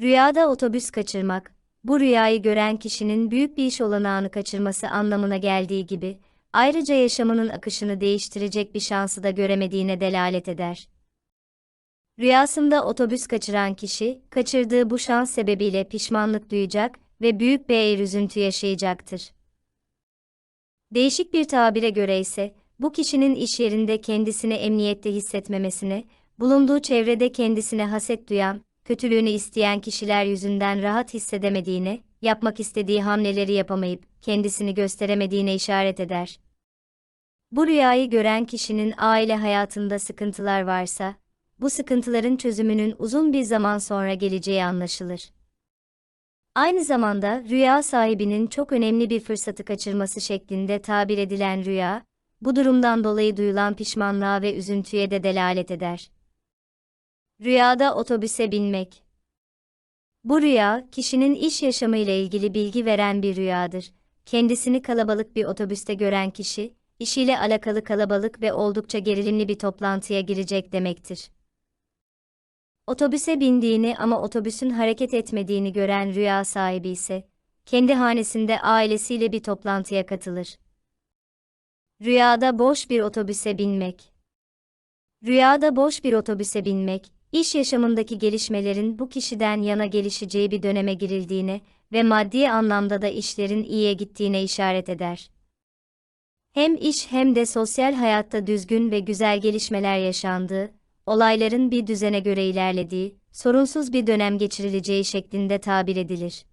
Rüyada otobüs kaçırmak, bu rüyayı gören kişinin büyük bir iş olanağını kaçırması anlamına geldiği gibi, ayrıca yaşamının akışını değiştirecek bir şansı da göremediğine delalet eder. Rüyasında otobüs kaçıran kişi, kaçırdığı bu şans sebebiyle pişmanlık duyacak ve büyük bir üzüntü yaşayacaktır. Değişik bir tabire göre ise, bu kişinin iş yerinde kendisini emniyette hissetmemesine, bulunduğu çevrede kendisine haset duyan, kötülüğünü isteyen kişiler yüzünden rahat hissedemediğine, yapmak istediği hamleleri yapamayıp kendisini gösteremediğine işaret eder. Bu rüyayı gören kişinin aile hayatında sıkıntılar varsa, bu sıkıntıların çözümünün uzun bir zaman sonra geleceği anlaşılır. Aynı zamanda rüya sahibinin çok önemli bir fırsatı kaçırması şeklinde tabir edilen rüya, bu durumdan dolayı duyulan pişmanlığa ve üzüntüye de delalet eder. Rüyada otobüse binmek. Bu rüya, kişinin iş yaşamıyla ilgili bilgi veren bir rüyadır. Kendisini kalabalık bir otobüste gören kişi, işiyle alakalı kalabalık ve oldukça gerilimli bir toplantıya girecek demektir. Otobüse bindiğini ama otobüsün hareket etmediğini gören rüya sahibi ise, kendi hanesinde ailesiyle bir toplantıya katılır. Rüyada boş bir otobüse binmek. Rüyada boş bir otobüse binmek, iş yaşamındaki gelişmelerin bu kişiden yana gelişeceği bir döneme girildiğine ve maddi anlamda da işlerin iyiye gittiğine işaret eder. Hem iş hem de sosyal hayatta düzgün ve güzel gelişmeler yaşandığı, olayların bir düzene göre ilerlediği, sorunsuz bir dönem geçirileceği şeklinde tabir edilir.